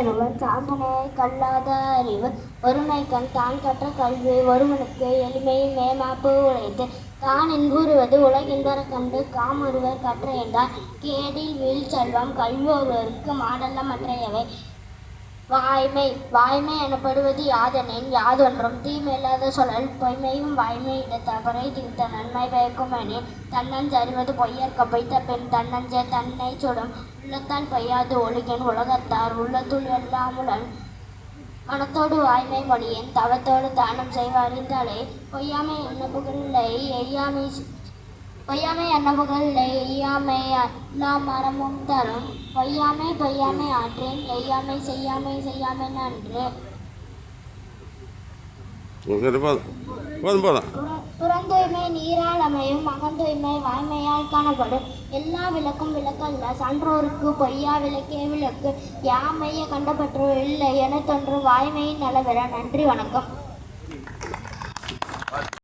ஒருவன் சாந்தனையை கல்லாத அறிவு ஒருமை கண் தான் கற்ற கல்வி. ஒருவனுக்கு எளிமை மேமாப்பு உழைத்து தான் இன்புறுவது உலகின்பர கண்டு காமொருவர் கற்ற என்றார். கேடில் வீழ் செல்வம் கல்வி ஒருவருக்கு மாடல்ல மற்றையவை. வாய்மை வாய்மை எனப்படுவது யாதெனின் யாதொன்றும். தீமையில்லாத சொல்லல் பொய்மையும் வாய்மை இடத்தவரை தீர்த்த நன்மை பயக்கும் எனின் தன்னஞ்ச பொய்யற்க பொய்த்த பெண் தன்னஞ்சே தன்னை சுடும். உள்ளத்தால் பொய்யாது ஒழுகின் உலகத்தார். உள்ளத்துள் எல்லாமுடன் மனத்தோடு வாய்மை மொழியேன். தவத்தோடு தானம் செய்வாரிந்தாலே பொய்யாமை என்ன புகழில்லை. எய்யாமை பொய்யாமை என்ன புகழில்லை எய்யாமை எல்லா மரமும் தரும். பொய்யாமை பொய்யாமை ஆற்றேன். எய்யாமை செய்யாமை செய்யாமை நன்று. புறந்தூய்மை நீரால் அமையும். அகந்தூய்மை வாய்மையால் காணப்படும். எல்லா விளக்கும் விளக்கல்ல. சான்றோருக்கு பொய்யா விளக்கே விளக்கு. யாமைய கண்டபற்று இல்லை என தோன்றும் வாய்மையின் நலவெற நன்றி வணக்கம்.